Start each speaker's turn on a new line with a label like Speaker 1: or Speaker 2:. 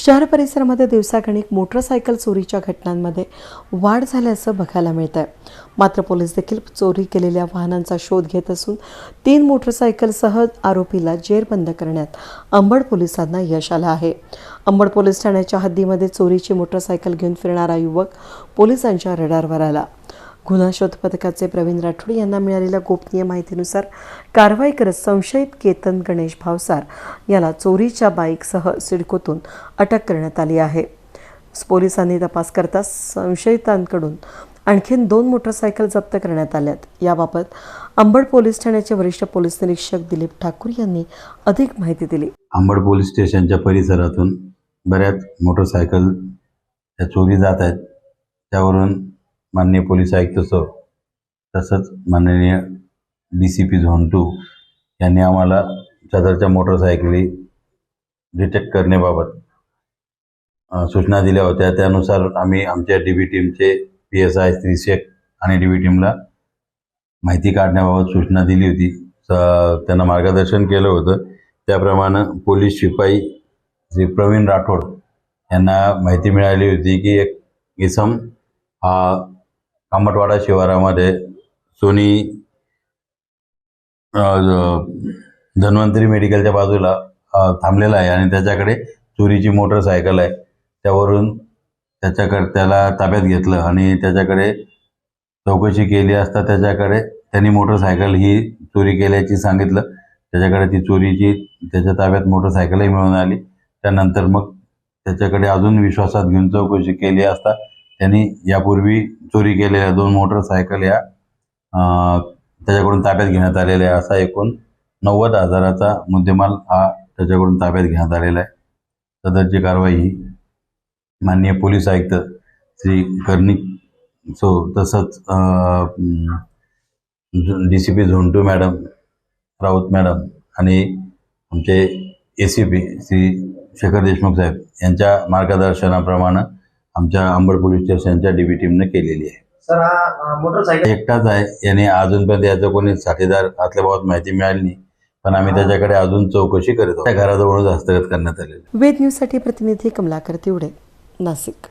Speaker 1: शहर परिसरामध्ये दिवसागणिक मोटरसायकल चोरीच्या घटनांमध्ये वाढ झाल्याचं बघायला मिळत आहे मात्र पोलीस देखील चोरी केलेल्या वाहनांचा शोध घेत असून तीन मोटरसायकलसह आरोपीला जेरबंद करण्यात अंबड पोलिसांना यश आलं आहे. अंबड पोलीस ठाण्याच्या हद्दीमध्ये चोरीची मोटरसायकल घेऊन फिरणारा युवक पोलिसांच्या रडारवर आला. गुन्हा शोध पथकाचे प्रवीण राठोड यांना मिळालेल्या गोपनीय माहितीनुसार कारवाई करत संशयित केतन गणेश भावसार याला चोरीच्या बाईकसह सिडकोतून अटक करण्यात आली आहे. पोलिसांनी तपास करता संशयितांकडून आणखीन दोन मोटरसायकल जप्त करण्यात आल्यात. याबाबत अंबड पोलीस ठाण्याचे वरिष्ठ पोलीस निरीक्षक दिलीप ठाकूर यांनी अधिक माहिती दिली.
Speaker 2: अंबड पोलीस स्टेशनच्या परिसरातून बऱ्याच मोटरसायकल चोरी जात आहेत. त्यावरून माननीय पोलीस आयुक्त सर तसंच माननीय D C P zone two यांनी आम्हाला सदरच्या मोटरसायकली डिटेक्ट करण्याबाबत सूचना दिल्या होत्या. त्यानुसार आम्ही आमच्या डी बी टीमचे P S I Shri Shaikh आणि डी बी टीमला माहिती काढण्याबाबत सूचना दिली होती. स- त्यांना मार्गदर्शन केलं होतं. त्याप्रमाणे पोलीस शिपाई श्री प्रवीण राठोड यांना माहिती मिळाली होती की एक इसम हा कामटवाडा शिवारामध्ये सोनी धन्वंतरी मेडिकलच्या बाजूला थांबलेला आहे आणि त्याच्याकडे चोरीची मोटरसायकल आहे. त्यावरून त्याच्याकडे त्याला ताब्यात घेतलं आणि त्याच्याकडे चौकशी केली असता त्याच्याकडे त्यांनी मोटरसायकल ही चोरी केल्याची सांगितलं. त्याच्याकडे ती चोरीची त्याच्या ताब्यात मोटरसायकलही मिळून आली. त्यानंतर मग त्याच्याकडे अजून विश्वासात घेऊन चौकशी केली असता त्यांनी यापूर्वी चोरी केलेल्या दोन मोटरसायकल या त्याच्याकडून ताब्यात घेण्यात आलेल्या असा एकूण नव्वद हजाराचा मुद्देमाल हा त्याच्याकडून ताब्यात घेण्यात आलेला आहे. सदरची कारवाई ही माननीय पोलीस आयुक्त श्री कर्णिक सो तसंच D C P zone two madam Raut madam आणि आमचे A C P Shri Shekhar Deshmukh साहेब यांच्या मार्गदर्शनाप्रमाणे आमच्या अंबड पोलीस स्टेशनच्या डी बी टीमने केलेली आहे.
Speaker 3: सर हा मोटरसायकल
Speaker 2: एकटाच आहे. याने अजूनपर्यंत याचं कोणी साथीदार असल्याबाबत माहिती मिळाली नाही. पण आम्ही त्याच्याकडे अजून चौकशी करत आहोत. त्या घराजवळूनच हस्तगत करण्यात आलेलं आहे.
Speaker 1: वेद न्यूजसाठी प्रतिनिधी कमलाकर तिवडे नाशिक.